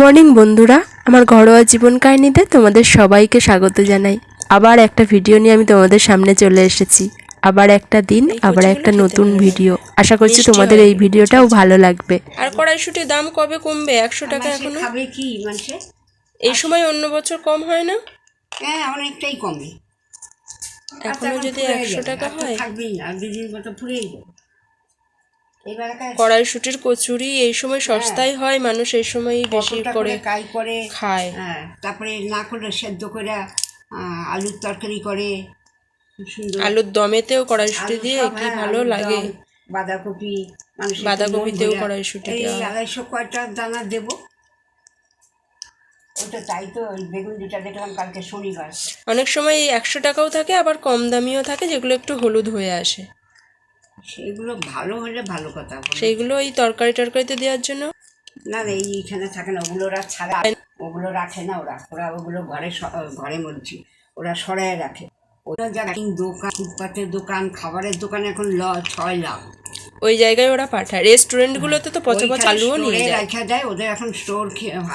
Morning বন্ধুরা। আমার ঘরোয়া জীবন কাহিনীতে তোমাদের সবাইকে স্বাগত জানাই। আবার একটা ভিডিও নিয়ে আমি তোমাদের সামনে চলে এসেছি। আবার একটা দিন আবার একটা নতুন ভিডিও আশা করছি তোমাদের এই ভিডিওটাও ভালো লাগবে। আর কড়াইশুটির দাম কবে কমবে? একশো টাকা এখনও? খাবে কি মানুষে এই সময় অন্য বছর কম হয় না? হ্যাঁ অনেকটাই কমে। এখনও যদি একশো টাকা হয়। থাকবেই আর দুদিন মতো ফুরিয়ে যাবে কড়াইশুটির কচুরি এই সময় সস্তায় হয় মানুষ এই সময়ই বেশি করে করে কাই করে খায়। হ্যাঁ তারপরে না করলে সেদ্ধ করে আলুর তরকারি করে আলুর দমেতেও কড়াইশুটি দিয়ে কি হ্যাঁ, ভালো লাগে। বাঁধাকপি বাঁধাকপিতেও। কড়াইশুঁটি এই আড়াইশো কয়টা দানা দেবো? ওটা তাই তো ওই বেগুন দুটা দেখলাম কালকে শনিবার। অনেক সময় একশো টাকাও থাকে আবার কম দামিও থাকে যেগুলো একটু হলুদ হয়ে আসে। সেগুলো ভালো হলে ভালো কথা। সেইগুলো ওই তরকারি টরকারিতে দেওয়ার জন্য? না না এইখানে থাকে না ওগুলো ওরা ছাড়া ওগুলো রাখে না ওরা। ওরা ওগুলো ঘরে ঘরে বলছি ওরা সরায় রাখে। ওরা যারা দোকান ফুটপাতের দোকান খাবারের দোকান এখন ল ছয় লাখ। ওই জায়গায় ওরা পাঠায়। রেস্টুরেন্টগুলোতে তো পচা পচা আলুও নিয়ে যায়। রেখে দেয় ওদের এখন স্টোর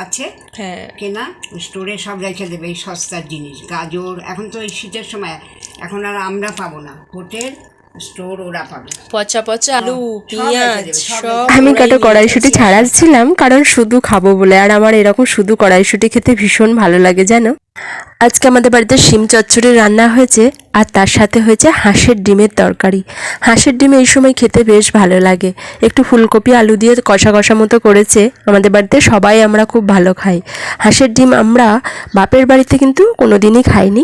আছে। হ্যাঁ। কেনা স্টোরে সব রেখে দেবে এই সস্তার জিনিস গাজর। এখন তো এই শীতের সময় এখন আর আমরা পাবো না। হোটেল স্টোর ওরা পাবে। পচা পচা আলু সব পেঁয়াজ সব সব আমি কটা কড়াইশুটি ছাড়াচ্ছিলাম কারণ শুধু খাব বলে আর আমার এরকম শুধু কড়াইশুটি খেতে ভীষণ ভালো লাগে জানো? আজকে আমাদের বাড়িতে শিম চচ্চড়ি রান্না হয়েছে, আর তার সাথে হয়েছে হাঁসের ডিমের তরকারি। হাঁসের ডিম এই সময় খেতে বেশ ভালো লাগে। একটু ফুলকপি, আলু দিয়ে কষা কষা মতো করেছে আমাদের বাড়িতে, সবাই আমরা খুব ভালো খাই। হাঁসের ডিম আমরা বাপের বাড়িতে কিন্তু কোনো দিনই খাইনি,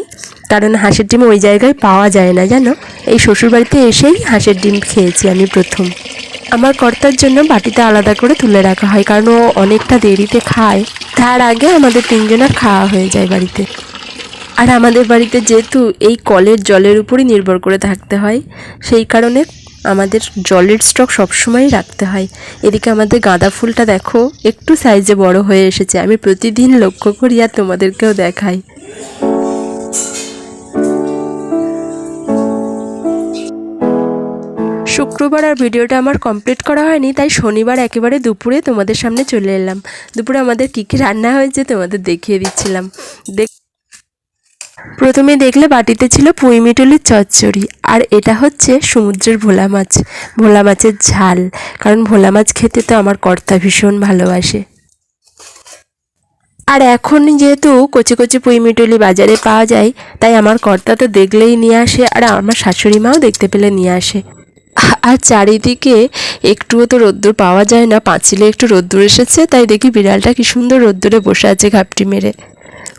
কারণ হাঁসের ডিম ওই জায়গায় পাওয়া যায় না, জানো? এই শ্বশুর বাড়িতে এসেই হাঁসের ডিম খেয়েছি আমি প্রথম। আমার কর্তার জন্য বাটিতে আলাদা করে তুলে রাখা হয়, কারণ ও অনেকটা দেরিতে খায়। তার আগে আমাদের তিনজনের খাওয়া হয়ে যায় বাড়িতে। আর আমাদের বাড়িতে যেহেতু এই কলের জলের উপরই নির্ভর করে থাকতে হয়, সেই কারণে আমাদের জলের স্টক সবসময়ই রাখতে হয়। এদিকে আমাদের গাঁদা ফুলটা দেখো, একটু সাইজে বড় হয়ে এসেছে। আমি প্রতিদিন লক্ষ্য করি আর তোমাদেরকেও দেখাই। শুক্রবার আর ভিডিওটা আমার কমপ্লিট করা হয়নি, তাই শনিবার একেবারে দুপুরে তোমাদের সামনে চলে এলাম। দুপুরে আমাদের কী কী রান্না হয়েছে তোমাদের দেখিয়ে দিচ্ছিলাম। দেখ প্রথমে দেখলে বাটিতে ছিল পুঁই মিটুলির চচ্চড়ি, আর এটা হচ্ছে সমুদ্রের ভোলা মাছ, ভোলা মাছের ঝাল, কারণ ভোলা মাছ খেতে তো আমার কর্তা ভীষণ ভালোবাসে। আর এখন যেহেতু কচি কচি পুঁই মিটুলি বাজারে পাওয়া যায়, তাই আমার কর্তা তো দেখলেই নিয়ে আসে, আর আমার শাশুড়ি মাও দেখতে পেলে নিয়ে আসে। আর চারিদিকে একটুও তো রোদ্দুর পাওয়া যায় না, পাঁচিলে একটু রোদ্দুর এসেছে, তাই দেখি বিড়ালটা কি সুন্দর রোদ্দুরে বসে আছে ঘাপটি মেরে।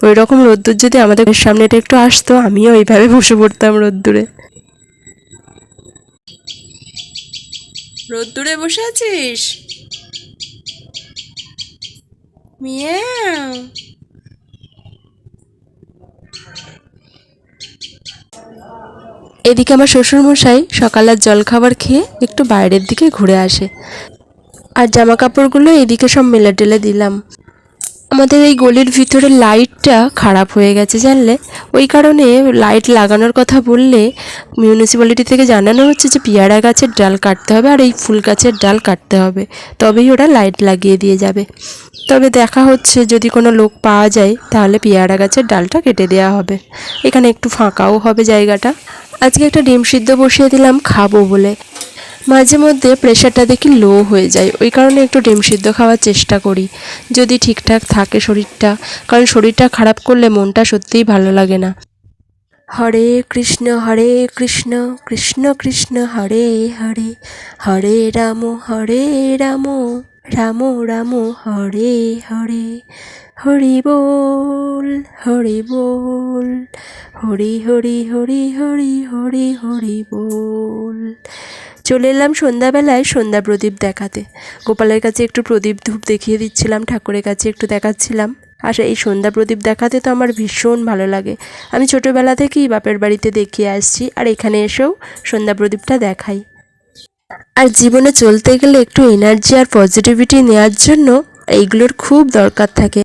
ওই রকম রোদ্দুর যদি আমাদের সামনেটা একটু আসতো, আমিও এইভাবে বসে পড়তাম রোদ্দুরে। রোদ্দুরে বসে আছিস? মিয়াও। এদিকে আমার শ্বশুরমশাই সকালের জলখাবার খেয়ে একটু বাইরের দিকে ঘুরে আসে। আর জামা কাপড়গুলো এদিকে সব মেলা টেলে দিলাম। আমাদের এই গলির ভিতরে লাইটটা খারাপ হয়ে গেছে, জানলে? ওই কারণে লাইট লাগানোর কথা বললে মিউনিসিপ্যালিটি থেকে জানানো হচ্ছে যে পেয়ারা গাছের ডাল কাটতে হবে আর এই ফুল গাছের ডাল কাটতে হবে। তবেই ওরা লাইট লাগিয়ে দিয়ে যাবে। তবে দেখা হচ্ছে যদি কোনো লোক পাওয়া যায়, তাহলে পেয়ারা গাছের ডালটা কেটে দেওয়া হবে। এখানে একটু ফাঁকাও হবে জায়গাটা। আজকে একটা ডিম সিদ্ধ বসিয়ে দিলাম, খাব বলে। মাঝে মধ্যে প্রেশারটা দেখি লো হয়ে যায়। ওই কারণে একটু ডিম সিদ্ধ খাওয়ার চেষ্টা করি। যদি ঠিকঠাক থাকে শরীরটা, কারণ শরীরটা খারাপ করলে মনটা সত্যিই ভালো লাগে না। হরে কৃষ্ণ হরে কৃষ্ণ কৃষ্ণ কৃষ্ণ, হরে হরে হরে রাম হরে রাম রাম রাম, হরে হরে, হরি বল হরি বল, হরি হরি হরি হরি হরি হরি বল। চলে এলাম সন্ধ্যাবেলায় সন্ধ্যা প্রদীপ দেখাতে। গোপালের কাছে একটু প্রদীপ ধূপ দেখিয়ে দিচ্ছিলাম, ঠাকুরের কাছে একটু দেখাচ্ছিলাম। আর এই সন্ধ্যা প্রদীপ দেখাতে তো আমার ভীষণ ভালো লাগে। আমি ছোটোবেলা থেকেই বাপের বাড়িতে দেখিয়ে আসছি, আর এখানে এসেও সন্ধ্যা প্রদীপটা দেখাই। আর জীবনে চলতে গেলে একটু এনার্জি আর পজিটিভিটি নেওয়ার জন্য এইগুলোর খুব দরকার থাকে।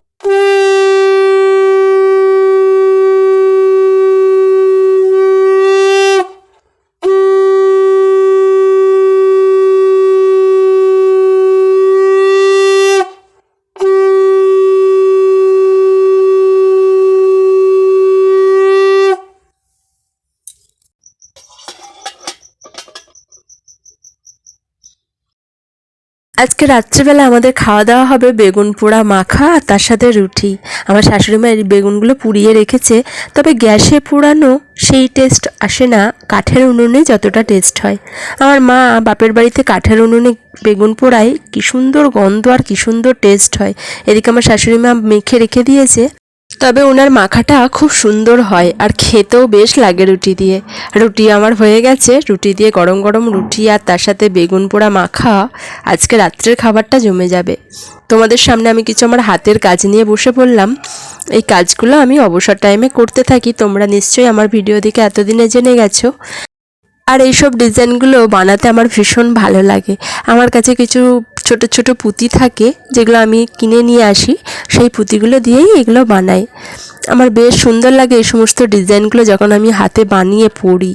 আজকে রাত্রিবেলা আমাদের খাওয়া দাওয়া হবে বেগুন পোড়া মাখা আর তার সাথে রুটি। আমার শাশুড়ি মা এই বেগুনগুলো পুড়িয়ে রেখেছে, তবে গ্যাসে পোড়ানো সেই টেস্ট আসে না, কাঠের উনুনে যতটা টেস্ট হয়। আমার মা বাপের বাড়িতে কাঠের উনুনে বেগুন পোড়ায়, কী সুন্দর গন্ধ আর কী সুন্দর টেস্ট হয়। এদিকে আমার শাশুড়ি মা মেখে রেখে দিয়েছে। তবে ওনার মাখাটা খুব সুন্দর হয় আর খেতেও বেশ লাগে রুটি দিয়ে। রুটি আমার হয়ে গেছে, রুটি দিয়ে গরম গরম রুটি আর তার সাথে বেগুন পোড়া মাখা আজকে রাত্রের খাবারটা জমে যাবে। তোমাদের সামনে আমি কিছু আমার হাতের কাজ নিয়ে বসে পড়লাম। এই কাজগুলো আমি অবসর টাইমে করতে থাকি, তোমরা নিশ্চয়ই আমার ভিডিও দেখে এতদিনে জেনে গেছো। আর এইসব ডিজাইনগুলো বানাতে আমার ভীষণ ভালো লাগে। আমার কাছে কিছু ছোট ছোট পুঁতি থাকে, যেগুলো আমি কিনে নিয়ে আসি, সেই পুঁতিগুলো দিয়েই এগুলো বানাই। আমার বেশ সুন্দর লাগে এই সমস্ত ডিজাইনগুলো যখন আমি হাতে বানিয়ে পড়ি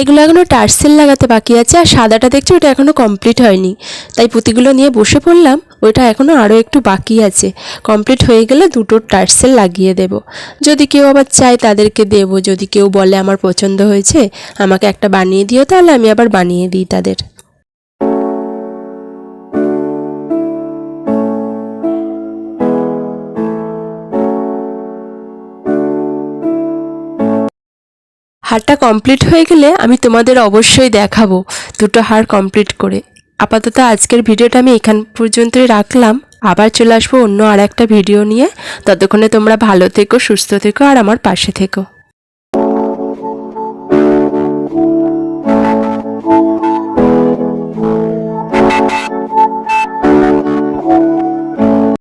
এগুলো এখনও টার্সেল লাগাতে বাকি আছে, আর সাদাটা দেখছি ওটা এখনও কমপ্লিট হয়নি। তাই পুঁতিগুলো নিয়ে বসে পড়লাম, ওইটা এখনও আরও একটু বাকি আছে। কমপ্লিট হয়ে গেলে দুটো টার্সেল লাগিয়ে দেব। যদি কেউ আবার চায় তাদেরকে দেব, যদি কেউ বলে আমার পছন্দ হয়েছে, আমাকে একটা বানিয়ে দিও, তাহলে আমি আবার বানিয়ে দিই তাদের। হারটা কমপ্লিট হয়ে গেলে আমি তোমাদের অবশ্যই দেখাবো দুটো হার কমপ্লিট করে। আপাতত আজকের ভিডিওটা আমি এখান পর্যন্তই রাখলাম। আবার চলে আসব অন্য আর একটা ভিডিও নিয়ে। ততক্ষণে তোমরা ভালো থেকো, সুস্থ থেকো, আর আমার পাশে থেকো।